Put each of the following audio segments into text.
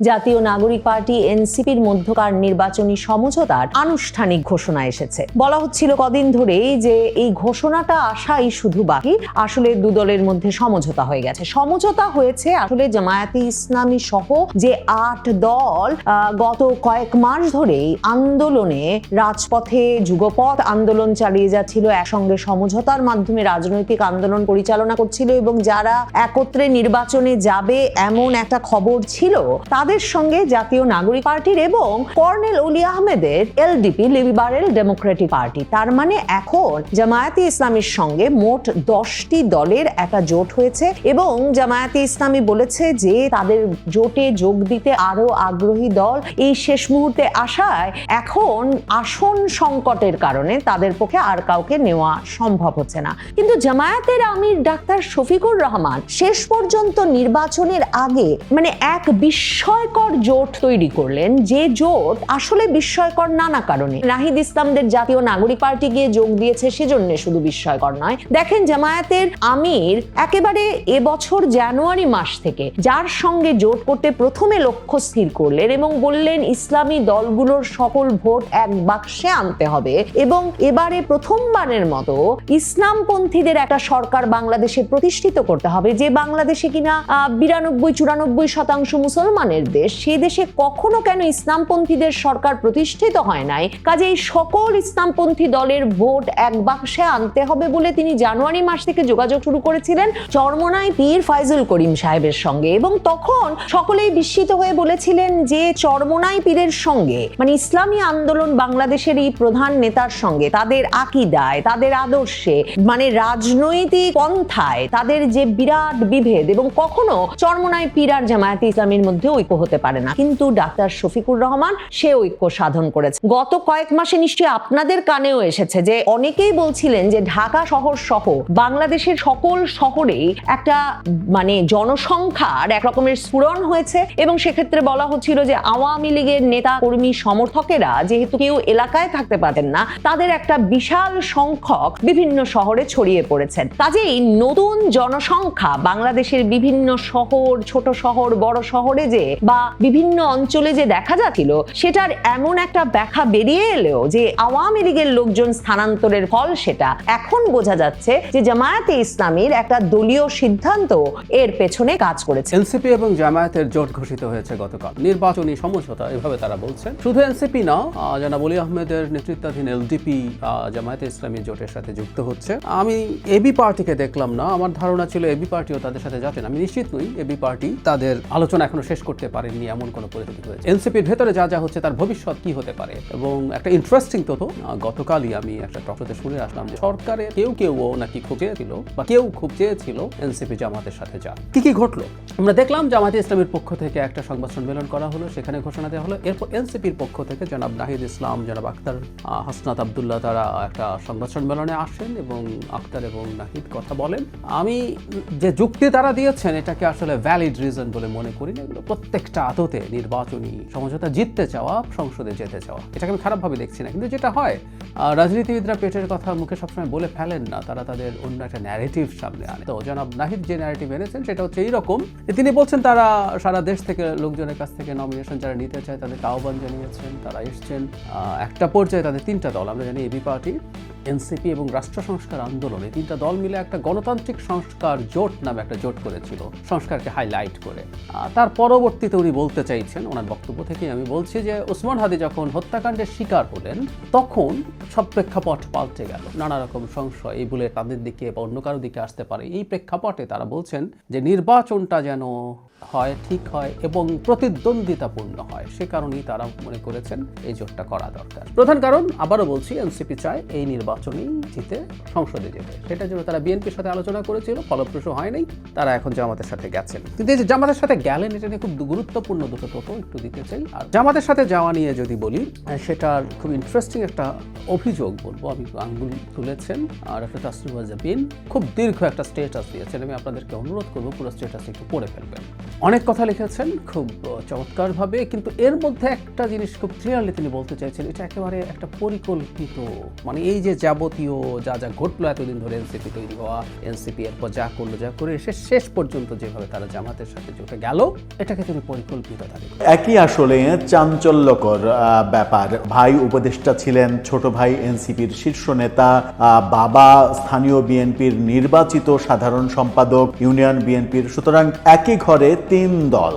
জাতীয় নাগরিক পার্টি এনসিপির মধ্যকার নির্বাচনী সমঝোতার আনুষ্ঠানিক ঘোষণা এসেছে। বলা হচ্ছিল কদিন ধরেই যে এই ঘোষণাটা আসাই শুধু বাকি, আসলে দু দলের মধ্যে সমঝোতা হয়ে গেছে। সমঝোতা হয়েছে আসলে জামায়াতে ইসলামী সহ যে আট দল গত কয়েক মাস ধরেই আন্দোলনে রাজপথে যুগপথ আন্দোলন চালিয়ে যাচ্ছিল, একসঙ্গে সমঝোতার মাধ্যমে রাজনৈতিক আন্দোলন পরিচালনা করছিল এবং যারা একত্রে নির্বাচনে যাবে এমন একটা খবর ছিল তাদের সঙ্গে জাতীয় নাগরিক পার্টির এবং কর্নেল অলি আহমেদের এলডিপি লিবারেল ডেমোক্রেটিক পার্টি। তার মানে এখন জামায়াতে ইসলামীর সঙ্গে মোট দশটি দলের একটা জোট হয়েছে এবং জামায়াতে ইসলামী বলেছে যে তাদের জোটে যোগ দিতে আরও আগ্রহী দল এই শেষ মুহূর্তে আসায় এখন আসন সংকটের কারণে তাদের পক্ষে আর কাউকে নেওয়া সম্ভব হচ্ছে না। কিন্তু জামায়াতের আমির ডাক্তার শফিকুর রহমান শেষ পর্যন্ত নির্বাচনের আগে মানে এক বিস্ময়কর জোট তৈরি করলেন। যে জোট আসলে বিস্ময়কর নানা কারণে। নাহিদ ইসলামদের জাতীয় নাগরিক পার্টি গিয়ে যোগ দিয়েছে, সেজন্য শুধু বিস্ময়কর নয়। দেখেন, জামায়াতের আমির একেবারে এবছর জানুয়ারি মাস থেকে যার সঙ্গে জোট করতে প্রথমে লক্ষ্য স্থির করলেন এবং বললেন, ইসলামী দলগুলোর সকল ভোট এক বাক্সে আনতে হবে। এবং এবারে প্রথমবারের মতো ইসলামপন্থীদের একটা সরকার বাংলাদেশে প্রতিষ্ঠিত করতে হবে, যে বাংলাদেশে কিনা বিরানব্বই চুরানব্বই শতাংশ মুসলমানের দেশ, সেই দেশে কখনো কেন ইসলামপন্থীদের সরকার প্রতিষ্ঠিত হয় নাই? কাজে এই সকল ইসলামপন্থী দলের ভোট এক বাক্সে আনতে হবে বলে তিনি জানুয়ারি মাস থেকে যোগাযোগ শুরু করেছিলেন চরমনায় পীর ফাইজুল করিম সাহেবের সঙ্গে। এবং তখন সকলেই বিস্মিত হয়ে বলেছিলেন যে চরমনাই পীরের সঙ্গে মানে ইসলামী আন্দোলন বাংলাদেশের এই প্রধান নেতার সঙ্গে, তাদের আকিদায়, তাদের আদর্শে মানে রাজনৈতিক পন্থায়, তাদের যে বিরাট বিভেদ এবং কখনো চরমনাই পীর আর জামায়াতে ইসলামের মধ্যে ঐক্য হতে পারে না। কিন্তু ডাক্তার শফিকুর রহমান সে ঐক্য সাধন করেছে। গত কয়েক মাসে নিশ্চয়ই আপনাদের কানেও এসেছে যে অনেকেই বলছিলেন যে ঢাকা শহর সহ বাংলাদেশের সকল শহরেই একটা মানে জনসংখ্যার এক রকমের স্ফুরণ হয়েছে এবং সেক্ষেত্রে বলা হচ্ছিল যে আওয়ামী লীগের নেতা কর্মী সমর্থকেরা যেহেতু কেউ এলাকায় থাকতে পারেন না, তাদের একটা বিশাল সংখ্যক বিভিন্ন শহরে ছড়িয়ে পড়েছেন কাজেই নতুন জনসংখ্যা বাংলাদেশের বিভিন্ন শহর, ছোট শহর, বড় শহরে যে বা বিভিন্ন অঞ্চলে যে দেখা যাচ্ছিল সেটার এমন একটা ব্যাখ্যা বেরিয়ে এলেও যে আওয়ামী লীগের লোকজন স্থানান্তরের ফল সেটা এখন বোঝা যাচ্ছে যে জামায়াতে ইসলামীর একটা দলীয় সিদ্ধান্ত এর পেছনে কাজ করেছে। এনসিপি এবং জামায়াতের জোট ঘোষিত হয়েছে গতকাল। নির্বাচনী সমঝোতা এভাবে তারা বলছেন। শুধু এনসিপি না আহ, জনাব অলি আহমেদের নেতৃত্বাধীন এলডিপি জামায়াতে ইসলামী জোটের সাথে যুক্ত হচ্ছে। আমি এবি পার্টিকে দেখলাম না আমার ধারণা ছিল এবি পার্টিও তাদের সাথে যাচ্ছেন আমি নিশ্চিত নই এবি পার্টি তাদের আলোচনা এখনও শেষ করতে পারেননি এমন কোনো পরিস্থিতি হয়েছে। এনসিপির ভেতরে যা যা হচ্ছে তার ভবিষ্যৎ কি হতে পারে? এবং একটা ইন্টারেস্টিং তথ্য গতকালই আমি একটা টকশোতে শুনে আসলাম যে সরকারের কেউ কেউ নাকি খুব চেয়েছিল, বা কেউ খুব চেয়েছিল এনসিপি জামাতের সাথে যা কি কি ঘটলো? আমরা দেখলাম জামাতে ইসলামের পক্ষ থেকে একটা সংবাদ সম্মেলন করা হলো, সেখানে ঘোষণা দেওয়া হলো। এরপর এনসিপির পক্ষ থেকে জনাব নাহিদ ইসলাম, জনাব আক্তার হাসনাত আবদুল্লাহ তারা একটা সংবাদ সম্মেলনে আসেন এবং আক্তার এবং নাহিদ কথা বলেন। আমি যে যুক্তি তারা দিয়েছেন, এটাকে আসলে ভ্যালিড রিজন বলে মনে করি না। এগুলো প্রত্যেকটা আদতে নির্বাচনী সমঝোতা জিততে চাওয়া, সংসদে যেতে চাওয়া। এটাকে আমি খারাপভাবে দেখছি না। কিন্তু যেটা হয় রাজনীতিবিদরা পেটের কথা মুখে সবসময় বলে ফেলেন না, তারা তাদের অন্য একটা ন্যারেটিভ সামনে আনে। তো জনাব নাহিদ যে ন্যারেটিভ এনেছেন, সেটা হচ্ছে এইরকম তিনি বলছেন তারা সারা দেশ থেকে লোকজনের কাছ থেকে নমিনেশন যারা নিতে চায়, তাদেরকে আহ্বান জানিয়েছেন, তারা এসছেন। একটা পর্যায়ে তাদের তিনটা দল, আমরা জানি এবি পার্টি এনসিপি এবং রাষ্ট্র সংস্কার আন্দোলন তিনটা দল মিলে একটা গণতান্ত্রিক সংস্কার জোট নামে একটা জোট করেছিল, সংস্কারকে হাইলাইট করে। তার পরবর্তীতে উনি বলতে চাইছেন, ওনার বক্তব্য থেকেই আমি বলছি যে ওসমান হাদি যখন হত্যাকাণ্ডের শিকার হলেন, তখন সব প্রেক্ষাপট পাল্টে গেল। নানা রকম সংশয়, এই বলে তাদের দিকে বা অন্য কারও দিকে আসতে পারে। এই প্রেক্ষাপটে তারা বলছেন যে নির্বাচনটা যেন হয়, ঠিক হয় এবং প্রতিদ্বন্দ্বিতাপূর্ণ হয়, সে কারণেই তারা মনে করেছেন এই জোটটা করা দরকার। প্রধান কারণ, আবারও বলছি, এনসিপি চায় এই নির্বাচনেই জিতে সংসদে যেতে। সেটার জন্য তারা বিএনপির সাথে আলোচনা করেছিল, ফলপ্রসূ হয়নি তারা এখন জামাতের সাথে গেছেন। কিন্তু এই যে জামাতের সাথে গেলেন, এটা নিয়ে খুব গুরুত্বপূর্ণ দুটো তথ্য একটু দিতে চাই। আর জামাতের সাথে যাওয়া নিয়ে যদি বলি সেটার খুব ইন্টারেস্টিং একটা অভিযোগ বলব আমি, আঙ্গুল তুলেছেন। আর একটা তাসরিমা জাবিন খুব দীর্ঘ একটা স্টেটাস দিয়েছেন। আমি আপনাদেরকে অনুরোধ করব, পুরো স্টেটাস একটু পড়ে ফেলবেন। অনেক কথা লিখেছেন, খুব চমৎকারভাবে, কিন্তু এর মধ্যে একটা জিনিস খুব ক্লিয়ারলি তিনি বলতে চাইছেন, এটা একেবারে একটা পরিকল্পিত মানে এই যে যাবতীয় যা যা ঘটলো এতদিন ধরে এনসিপি তৈরি হওয়া, এনসিপি এরপর যা করল, যা করে এসে শেষ পর্যন্ত যেভাবে তারা জামাতের সাথে জুটে গেল, এটাকে তিনি পরিকল্পিত একই আসলে চাঞ্চল্যকর ব্যাপার। ভাই উপদেষ্টা ছিলেন, ছোট ভাই এনসিপির শীর্ষ নেতা বাবা স্থানীয় বিএনপির নির্বাচিত সাধারণ সম্পাদক, ইউনিয়ন বিএনপির। সুতরাং একই ঘরে তিন দল।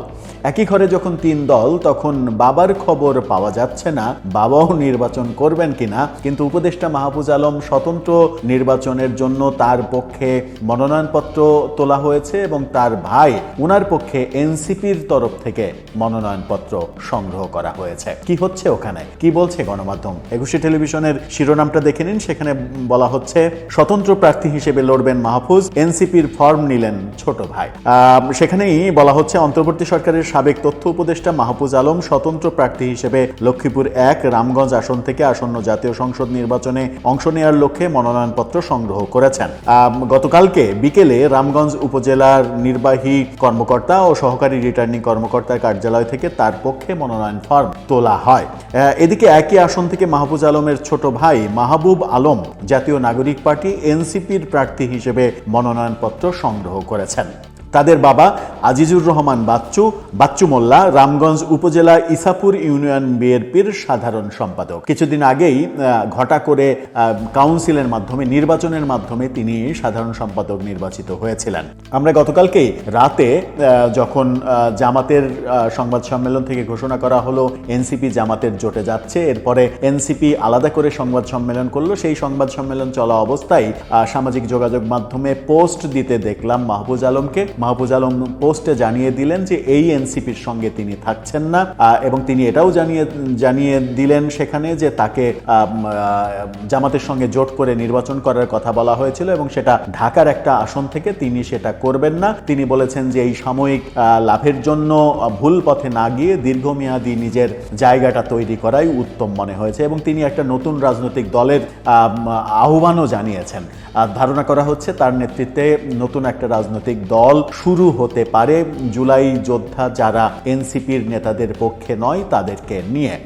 একই ঘরে যখন তিন দল, তখন বাবার খবর পাওয়া যাচ্ছে না, বাবাও নির্বাচন করবেন কিনা। কিন্তু উপদেষ্টা মাহফুজ আলম স্বতন্ত্র নির্বাচনের জন্য তার পক্ষে মনোনয়নপত্র তোলা হয়েছে এবং তার ভাই উনার পক্ষে এনসিপির তরফ থেকে মনোনয়নপত্র সংগ্রহ করা হয়েছে। কি হচ্ছে ওখানে? কি বলছে গণমাধ্যম? একুশে টেলিভিশনের শিরোনামটা দেখে নিন। সেখানে বলা হচ্ছে, স্বতন্ত্র প্রার্থী হিসেবে লড়বেন মাহফুজ, এনসিপির ফর্ম নিলেন ছোট ভাই। সেখানেই বলা হচ্ছে, অন্তর্বর্তী সরকারের সাবেক তথ্য উপদেষ্টা মাহফুজ আলম স্বতন্ত্র প্রার্থী হিসেবে লক্ষ্মীপুর এক, রামগঞ্জ আসন থেকে আসন্ন জাতীয় সংসদ নির্বাচনে অংশ নেওয়ার লক্ষ্যে মনোনয়নপত্র সংগ্রহ করেছেন। গতকালকে বিকেলে রামগঞ্জ উপজেলার নির্বাহী কর্মকর্তা ও সহকারী রিটার্নিং কর্মকর্তার কার্যালয় থেকে তার পক্ষে মনোনয়ন ফর্ম তোলা হয়। এদিকে একই আসন থেকে মাহফুজ আলমের ছোট ভাই মাহবুব আলম জাতীয় নাগরিক পার্টি এনসিপির প্রার্থী হিসেবে মনোনয়নপত্র সংগ্রহ করেছেন। তাদের বাবা আজিজুর রহমান বাচ্চু বাচ্চু মোল্লা, রামগঞ্জ উপজেলা ইসাপুর ইউনিয়ন বিএনপির সাধারণ সম্পাদক। কিছুদিন আগেই ঘটা করে কাউন্সিলের মাধ্যমে, নির্বাচনের মাধ্যমে তিনি সাধারণ সম্পাদক নির্বাচিত হয়েছিলেন। আমরা গতকালকেই রাতে যখন জামাতের সংবাদ সম্মেলন থেকে ঘোষণা করা হলো, এনসিপি জামাতের জোটে যাচ্ছে, এরপরে এনসিপি আলাদা করে সংবাদ সম্মেলন করল, সেই সংবাদ সম্মেলন চলা অবস্থায় সামাজিক যোগাযোগ মাধ্যমে পোস্ট দিতে দেখলাম মাহবুজ আলমকে। মাহবুজ আলম পোস্টে জানিয়ে দিলেন যে এই এনসিপির সঙ্গে তিনি থাকছেন না এবং তিনি এটাও জানিয়ে জানিয়ে দিলেন সেখানে যে তাকে জামাতের সঙ্গে জোট করে নির্বাচন করার কথা বলা হয়েছিল এবং সেটা ঢাকার একটা আসন থেকে তিনি সেটা করবেন না। তিনি বলেছেন যে এই সাময়িক লাভের জন্য ভুল পথে না গিয়ে দীর্ঘমেয়াদী নিজের জায়গাটা তৈরি করাই উত্তম মনে হয়েছে এবং তিনি একটা নতুন রাজনৈতিক দলের আহ্বানও জানিয়েছেন। ধারণা করা হচ্ছে তার নেতৃত্বে নতুন একটা রাজনৈতিক দল শুরু হতে পারে। জুলাই যোদ্ধা যারা এনসিপির নেতাদের পক্ষে নয় তাদেরকে নিয়ে